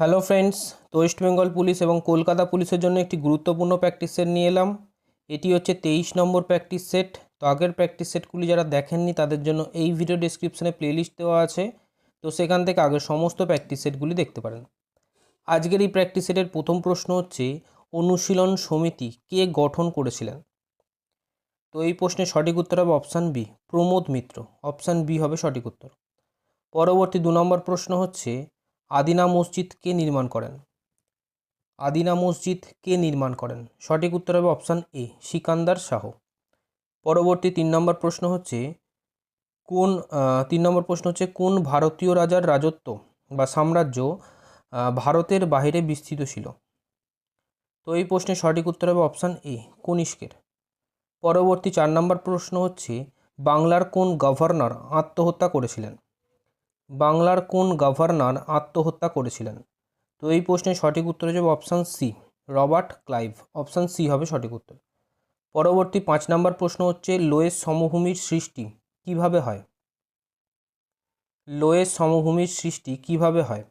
Hello friends, তো West Bengal police এবং কলকাতা পুলিশের জন্য একটি গুরুত্বপূর্ণ প্র্যাকটিস সেট নিয়ে এলাম। এটি হচ্ছে তেইশ নম্বর প্র্যাকটিস সেট তো আগের প্র্যাকটিস সেটগুলি যারা দেখেননি, তাদের জন্য এই ভিডিও ডিসক্রিপশনে প্লেলিস্ট দেওয়া আছে। তো সেখান থেকে আগের সমস্ত প্র্যাকটিস সেটগুলি দেখতে পারেন। আজকের এই প্র্যাকটিস সেটের প্রথম প্রশ্ন হচ্ছে, অনুশীলন সমিতি কে গঠন করেছিলেন? তো এই প্রশ্নের সঠিক উত্তর হবে option B Pramod Mitra. Option B হবে সঠিক উত্তর। পরবর্তী দু নম্বর প্রশ্ন হচ্ছে আদিনা মসজিদ কে নির্মাণ করেন? আদিনা মসজিদ কে নির্মাণ করেন? সঠিক উত্তর হবে অপশান এ সিকান্দার শাহ। পরবর্তী তিন নম্বর প্রশ্ন হচ্ছে, কোন তিন নম্বর প্রশ্ন হচ্ছে, কোন ভারতীয় রাজার রাজত্ব বা সাম্রাজ্য ভারতের বাইরে বিস্তৃত ছিল? তো এই প্রশ্নের সঠিক উত্তর হবে অপশান এ কনিষ্কের। পরবর্তী চার নম্বর প্রশ্ন হচ্ছে, বাংলার কোন গভর্নর আত্মহত্যা করেছিলেন? বাংলার কোন গভর্নর আত্মহত্যা করেছিলেন? তো এই প্রশ্নের সঠিক উত্তর হচ্ছে option C Robert Clive. Option C হবে সঠিক উত্তর। পরবর্তী পাঁচ নম্বর প্রশ্ন হচ্ছে লোয়েস সমভূমির সৃষ্টি কীভাবে হয়? লোয়েস সমভূমির সৃষ্টি কীভাবে হয়?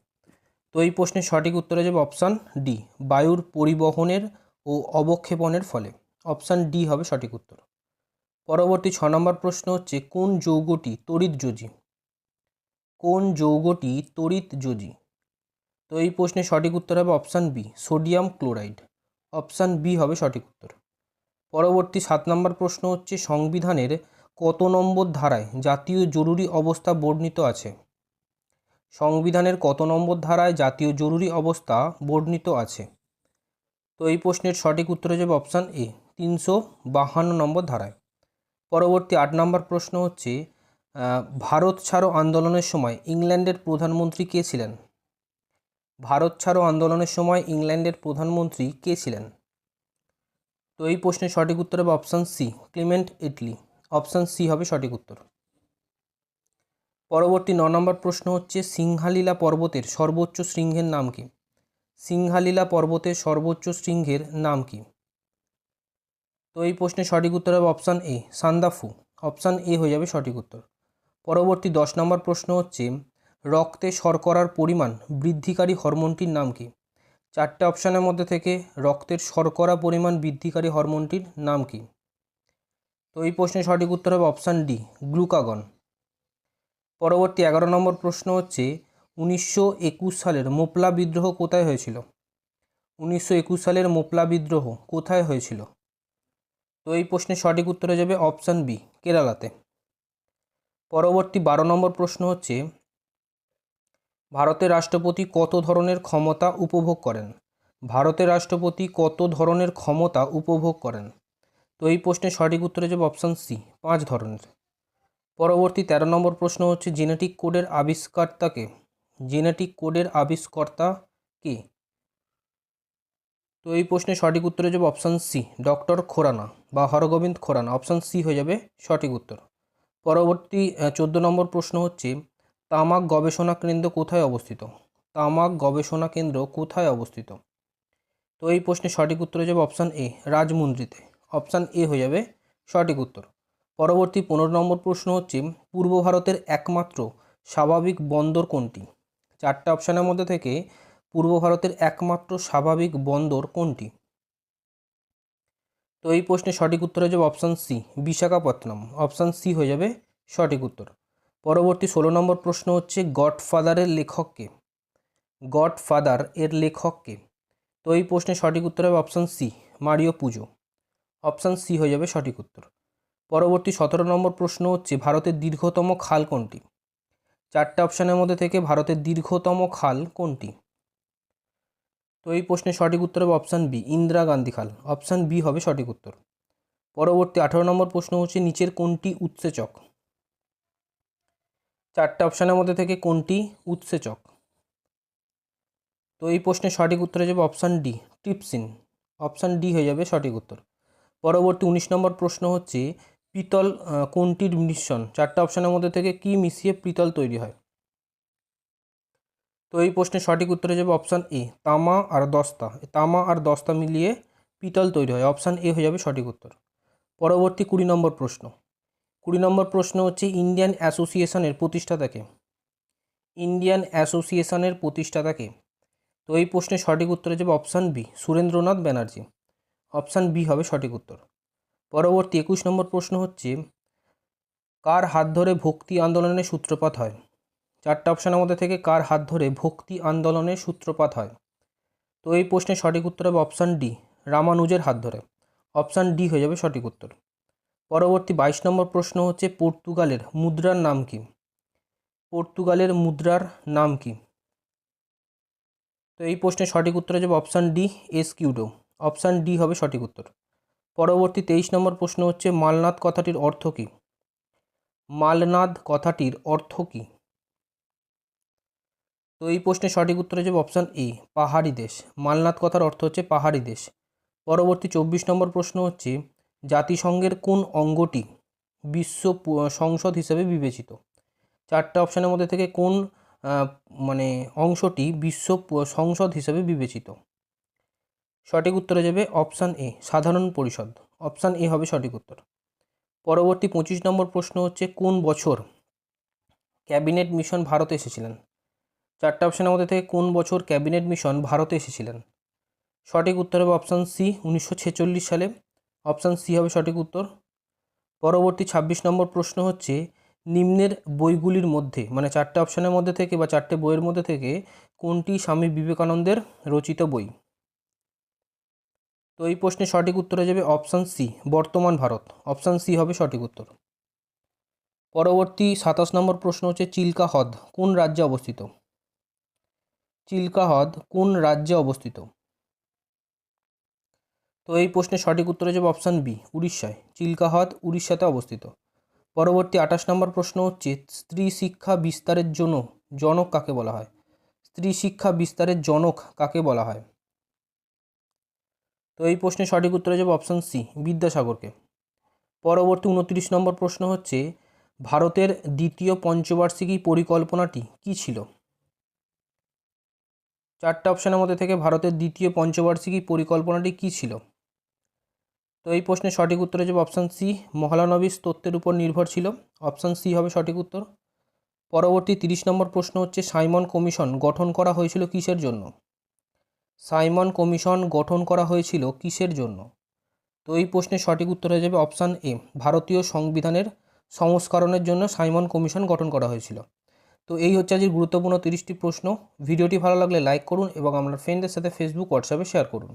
তো এই প্রশ্নের সঠিক উত্তর হচ্ছে অপশান ডি বায়ুর পরিবহনের ও অবক্ষেপণের ফলে। অপশান ডি হবে সঠিক উত্তর। পরবর্তী ছ নম্বর প্রশ্ন হচ্ছে, কোন যৌগটি তড়িৎযোজী কোন যৌগটি তড়িৎযোজী তো এই প্রশ্নের সঠিক উত্তর হবে option B, sodium chloride. Option B হবে সঠিক উত্তর। পরবর্তী সাত নম্বর প্রশ্ন হচ্ছে, সংবিধানের কত নম্বর ধারায় জাতীয় জরুরি অবস্থা বর্ণিত আছে? সংবিধানের কত নম্বর ধারায় জাতীয় জরুরি অবস্থা বর্ণিত আছে? তো এই প্রশ্নের সঠিক উত্তর যাবে অপশান এ, তিনশো বাহান্ন নম্বর ধারায়। পরবর্তী আট নম্বর প্রশ্ন হচ্ছে ভারত ছাড়ো আন্দোলনের সময় ইংল্যান্ডের প্রধানমন্ত্রী কে ছিলেন? ভারত ছাড়ো আন্দোলনের সময় ইংল্যান্ডের প্রধানমন্ত্রী কে ছিলেন? তো এই প্রশ্নের সঠিক উত্তর হবে option C, Clement Attlee. Option C হবে সঠিক উত্তর। পরবর্তী ন নম্বর প্রশ্ন হচ্ছে, সিংহালীলা পর্বতের সর্বোচ্চ শৃঙ্গের নাম কি? সিংহালীলা পর্বতের সর্বোচ্চ শৃঙ্গের নাম কি? তো এই প্রশ্নের সঠিক উত্তর হবে option A, Sandakphu. Option A হয়ে যাবে সঠিক উত্তর। পরবর্তী দশ নম্বর প্রশ্ন হচ্ছে, রক্তে শর্করার পরিমাণ বৃদ্ধিকারী হরমোনটির নাম কি? চারটে অপশানের মধ্যে থেকে, রক্তের শর্করা পরিমাণ বৃদ্ধিকারী হরমোনটির নাম কি? তো এই প্রশ্নের সঠিক উত্তর হবে অপশান ডি, গ্লুকাগন। পরবর্তী এগারো নম্বর প্রশ্ন হচ্ছে, উনিশশো একুশ সালের মোপলা বিদ্রোহ কোথায় হয়েছিল? উনিশশো একুশ সালের মোপলা বিদ্রোহ কোথায় হয়েছিল? তো এই প্রশ্নের সঠিক উত্তরে যাবে অপশান বি, কেরালাতে। পরবর্তী বারো নম্বর প্রশ্ন হচ্ছে, ভারতের রাষ্ট্রপতি কত ধরনের ক্ষমতা উপভোগ করেন? ভারতের রাষ্ট্রপতি কত ধরনের ক্ষমতা উপভোগ করেন? তো এই প্রশ্নের সঠিক উত্তরে যাবে অপশান সি পাঁচ ধরনের। পরবর্তী তেরো নম্বর প্রশ্ন হচ্ছে জেনেটিক কোডের আবিষ্কর্তাকে জেনেটিক কোডের আবিষ্কর্তা কে? তো এই প্রশ্নের সঠিক উত্তরে যাবে অপশান সি ডক্টর খোরানা বা হরগোবিন্দ খোরানা। অপশান সি হয়ে যাবে সঠিক উত্তর। পরবর্তী চোদ্দ নম্বর প্রশ্ন হচ্ছে, তামাক গবেষণা কেন্দ্র কোথায় অবস্থিত? তামাক গবেষণা কেন্দ্র কোথায় অবস্থিত? তো এই প্রশ্নের সঠিক উত্তর হয়ে যাবে অপশান এ রাজমুন্দ্রিতে। অপশান এ হয়ে যাবে সঠিক উত্তর। পরবর্তী পনেরো নম্বর প্রশ্ন হচ্ছে, পূর্ব ভারতের একমাত্র স্বাভাবিক বন্দর কোনটি? চারটে অপশানের মধ্যে থেকে, পূর্ব ভারতের একমাত্র স্বাভাবিক বন্দর কোনটি? তো এই প্রশ্নের সঠিক উত্তর হয়ে যাবে option C Visakhapatnam. Option C হয়ে যাবে সঠিক উত্তর। পরবর্তী ষোলো নম্বর প্রশ্ন হচ্ছে, গডফাদারের লেখককে গডফাদার এর লেখককে তো এই প্রশ্নের সঠিক উত্তর হবে option C Mario Puzo. Option C হয়ে যাবে সঠিক উত্তর। পরবর্তী সতেরো নম্বর প্রশ্ন হচ্ছে, ভারতের দীর্ঘতম খাল কোনটি? চারটে অপশানের মধ্যে থেকে ভারতের দীর্ঘতম খাল কোনটি? তো এই প্রশ্নের সঠিক উত্তর হবে অপশান বি ইন্দিরা গান্ধী খাল। অপশান বি হবে সঠিক উত্তর। পরবর্তী আঠারো নম্বর প্রশ্ন হচ্ছে, নিচের কোনটি উৎসেচক? চারটে অপশানের মধ্যে থেকে কোনটি উৎসেচক? তো এই প্রশ্নের সঠিক উত্তর হয়ে যাবে option D trypsin. Option D হয়ে যাবে সঠিক উত্তর। পরবর্তী উনিশ নম্বর প্রশ্ন হচ্ছে, পিতল কোনটির মিশ্রণ? চারটে অপশানের মধ্যে থেকে কি মিশিয়ে পিতল তৈরি হয়? তো এই প্রশ্নের সঠিক উত্তর যাবে অপশান এ তামা আর দস্তা। তামা আর দস্তা মিলিয়ে পিতল তৈরি হয় অপশান এ হয়ে যাবে সঠিক উত্তর। পরবর্তী কুড়ি নম্বর প্রশ্ন। কুড়ি নম্বর প্রশ্ন হচ্ছে ইন্ডিয়ান অ্যাসোসিয়েশনের প্রতিষ্ঠাতাকে ইন্ডিয়ান অ্যাসোসিয়েশনের প্রতিষ্ঠাতাকে তো এই প্রশ্নের সঠিক উত্তর যাবে option B Surendranath Banerjee. Option B হবে সঠিক উত্তর। পরবর্তী একুশ নম্বর প্রশ্ন হচ্ছে, কার হাত ধরে ভক্তি আন্দোলনের সূত্রপাত হয়? চারটা অপশানের মধ্যে থেকে কার হাত ধরে ভক্তি আন্দোলনের সূত্রপাত হয়? তো এই প্রশ্নের সঠিক উত্তর হবে অপশান ডি, রামানুজের হাত ধরে। অপশান ডি হয়ে যাবে সঠিক উত্তর। পরবর্তী বাইশ নম্বর প্রশ্ন হচ্ছে পর্তুগালের মুদ্রার নাম কি? পর্তুগালের মুদ্রার নাম কি? তো এই প্রশ্নের সঠিক উত্তর যাবে option D escudo option D হবে সঠিক উত্তর। পরবর্তী তেইশ নম্বর প্রশ্ন হচ্ছে মালনাদ কথাটির অর্থ কী? মালনাদ কথাটির অর্থ কী? তো এই প্রশ্নের সঠিক উত্তর যাবে অপশান এ পাহাড়ি দেশ। মালনাদ কথার অর্থ হচ্ছে পাহাড়ি দেশ। পরবর্তী চব্বিশ নম্বর প্রশ্ন হচ্ছে, জাতিসংঘের কোন অঙ্গটি বিশ্ব সংসদ হিসেবে বিবেচিত? চারটা অপশানের মধ্যে থেকে কোন মানে অংশটি বিশ্ব সংসদ হিসেবে বিবেচিত? সঠিক উত্তর যাবে অপশান এ সাধারণ পরিষদ। অপশান এ হবে সঠিক উত্তর। পরবর্তী পঁচিশ নম্বর প্রশ্ন হচ্ছে, কোন বছর ক্যাবিনেট মিশন ভারতে এসেছিলেন? চারটা অপশানের মধ্যে থেকে কোন বছর ক্যাবিনেট মিশন ভারতে এসেছিলেন? সঠিক উত্তর হবে অপশান সি উনিশশো ছেচল্লিশ সালে। অপশান সি হবে সঠিক উত্তর। পরবর্তী ছাব্বিশ নম্বর প্রশ্ন হচ্ছে, নিম্নের বইগুলির মধ্যে মানে চারটে অপশানের মধ্যে থেকে বা চারটে বইয়ের মধ্যে থেকে কোনটি স্বামী বিবেকানন্দের রচিত বই? তো এই প্রশ্নের সঠিক উত্তর হয়ে যাবে অপশান সি বর্তমান ভারত। অপশান সি হবে সঠিক উত্তর। পরবর্তী সাতাশ নম্বর প্রশ্ন হচ্ছে, চিল্কা হ্রদ কোন রাজ্যে অবস্থিত? চিল্কা হ্রদ কোন রাজ্যে অবস্থিত? তো এই প্রশ্নের সঠিক উত্তর হচ্ছে অপশান বি উড়িষ্যায়। চিল্কা হ্রদ উড়িষ্যাতে অবস্থিত। পরবর্তী আঠাশ নম্বর প্রশ্ন হচ্ছে, স্ত্রী শিক্ষা বিস্তারের জন্য জনক কাকে বলা হয়? স্ত্রী শিক্ষা বিস্তারের জনক কাকে বলা হয়? তো এই প্রশ্নের সঠিক উত্তর যাবে অপশান সি বিদ্যাসাগরকে। পরবর্তী উনত্রিশ নম্বর প্রশ্ন হচ্ছে, ভারতের দ্বিতীয় পঞ্চবার্ষিকী পরিকল্পনাটি কী ছিল? চারটা অপশানের মধ্যে থেকে ভারতের দ্বিতীয় পঞ্চবার্ষিকী পরিকল্পনাটি কী ছিল? তো এই প্রশ্নের সঠিক উত্তর যাবে অপশান সি মহালানবিস তত্ত্বের উপর নির্ভর ছিল। অপশান সি হবে সঠিক উত্তর। পরবর্তী তিরিশ নম্বর প্রশ্ন হচ্ছে সাইমন কমিশন গঠন করা হয়েছিল কিসের জন্য? সাইমন কমিশন গঠন করা হয়েছিল কিসের জন্য? তো এই প্রশ্নের সঠিক উত্তর হয়ে যাবে অপশান এ ভারতীয় সংবিধানের সংস্করণের জন্য সাইমন কমিশন গঠন করা হয়েছিল। তো এই হচ্ছে আজকের গুরুত্বপূর্ণ তিরিশটি প্রশ্ন। ভিডিওটি ভালো লাগলে লাইক করুন এবং আপনার ফ্রেন্ডদের সাথে ফেসবুক হোয়াটসঅ্যাপে শেয়ার করুন।